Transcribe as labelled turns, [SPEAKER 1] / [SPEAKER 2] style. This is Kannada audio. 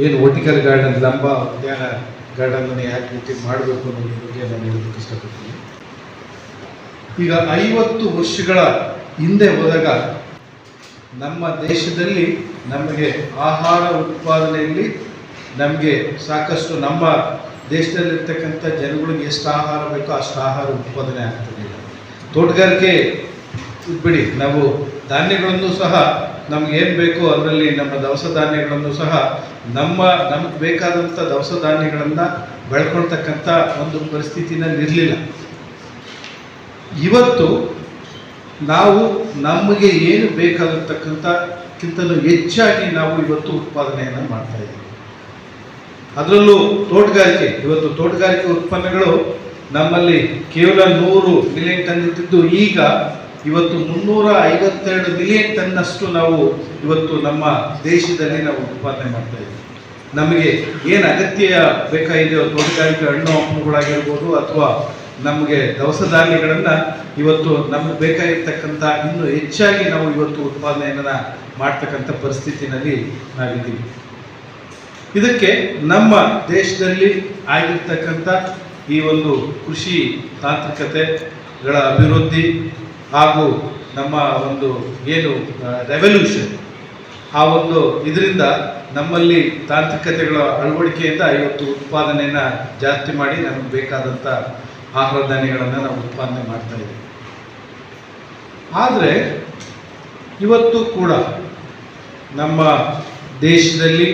[SPEAKER 1] ಏನು ವರ್ಟಿಕಲ್ ಗಾರ್ಡನ್, ಲಂಬ ಉದ್ಯಾನ ಗಾರ್ಡನ್ ಯಾಕೆ ರೀತಿ ಮಾಡಬೇಕು ಅನ್ನೋದ್ರ ಬಗ್ಗೆ ನಾನು ಹೇಳೋದಕ್ಕೆ ಇಷ್ಟಪಡ್ತೀನಿ. ಈಗ ಐವತ್ತು ವರ್ಷಗಳ ಹಿಂದೆ ಹೋದಾಗ ನಮ್ಮ ದೇಶದಲ್ಲಿ ನಮಗೆ ಆಹಾರ ಉತ್ಪಾದನೆಯಲ್ಲಿ ನಮಗೆ ಸಾಕಷ್ಟು ನಮ್ಮ ದೇಶದಲ್ಲಿರ್ತಕ್ಕಂಥ ಜನಗಳಿಗೆ ಎಷ್ಟು ಆಹಾರ ಬೇಕೋ ಅಷ್ಟು ಆಹಾರ ಉತ್ಪಾದನೆ ಆಗ್ತಿರಲಿಲ್ಲ ತೋಟಗಾರಿಕೆ ಬಿಡಿ, ನಾವು ಧಾನ್ಯಗಳನ್ನು ಸಹ ನಮ್ಗೆ ಏನು ಬೇಕೋ ಅದರಲ್ಲಿ ನಮ್ಮ ದವಸ ಧಾನ್ಯಗಳನ್ನು ಸಹ ನಮ್ಮ, ನಮಗೆ ಬೇಕಾದಂಥ ದವಸ ಧಾನ್ಯಗಳನ್ನು ಬೆಳ್ಕೊಳ್ತಕ್ಕಂಥ ಒಂದು ಪರಿಸ್ಥಿತಿನಲ್ಲಿ ಇರಲಿಲ್ಲ. ಇವತ್ತು ನಾವು ನಮಗೆ ಏನು ಬೇಕಾಗಿರ್ತಕ್ಕಂಥಕ್ಕಿಂತಲೂ ಹೆಚ್ಚಾಗಿ ನಾವು ಇವತ್ತು ಉತ್ಪಾದನೆಯನ್ನು ಮಾಡ್ತಾ ಇದ್ದೀವಿ. ಅದರಲ್ಲೂ ತೋಟಗಾರಿಕೆ, ಇವತ್ತು ತೋಟಗಾರಿಕೆ ಉತ್ಪನ್ನಗಳು ನಮ್ಮಲ್ಲಿ ಕೇವಲ ನೂರು ಮಿಲಿಯನ್ ಟನ್ ಇರ್ತಿದ್ದು, ಈಗ ಇವತ್ತು ಮುನ್ನೂರ ಐವತ್ತೆರಡು ಮಿಲಿಯನ್ ಟನ್ನಷ್ಟು ನಾವು ಇವತ್ತು ನಮ್ಮ ದೇಶದಲ್ಲಿ ನಾವು ಉತ್ಪಾದನೆ ಮಾಡ್ತಾ ನಮಗೆ ಏನು ಅಗತ್ಯ ಬೇಕಾಗಿದೆಯೋ ತೋಟಗಾರಿಕೆ ಹಣ್ಣು ಹಣ್ಣುಗಳಾಗಿರ್ಬೋದು ಅಥವಾ ನಮಗೆ ದವಸ ಧಾನ್ಯಗಳನ್ನು ಇವತ್ತು ನಮಗೆ ಬೇಕಾಗಿರ್ತಕ್ಕಂಥ ಇನ್ನೂ ಹೆಚ್ಚಾಗಿ ನಾವು ಇವತ್ತು ಉತ್ಪಾದನೆಯನ್ನು ಮಾಡ್ತಕ್ಕಂಥ ಪರಿಸ್ಥಿತಿನಲ್ಲಿ ನಾವಿದ್ದೀವಿ. ಇದಕ್ಕೆ ನಮ್ಮ ದೇಶದಲ್ಲಿ ಆಗಿರ್ತಕ್ಕಂಥ ಈ ಒಂದು ಕೃಷಿ ತಾಂತ್ರಿಕತೆಗಳ ಅಭಿವೃದ್ಧಿ ಹಾಗೂ ನಮ್ಮ ಒಂದು ಏನು ರೆವಲ್ಯೂಷನ್ ಆ ಒಂದು ಇದರಿಂದ ನಮ್ಮಲ್ಲಿ ತಾಂತ್ರಿಕತೆಗಳ ಅಳವಡಿಕೆಯಿಂದ ಇವತ್ತು ಉತ್ಪಾದನೆಯನ್ನು ಜಾಸ್ತಿ ಮಾಡಿ ನಮಗೆ ಬೇಕಾದಂಥ ಆಹಾರ ಧಾನ್ಯಗಳನ್ನು ನಾವು ಉತ್ಪಾದನೆ ಮಾಡ್ತಾ ಆದರೆ ಇವತ್ತು ಕೂಡ ನಮ್ಮ ದೇಶದಲ್ಲಿ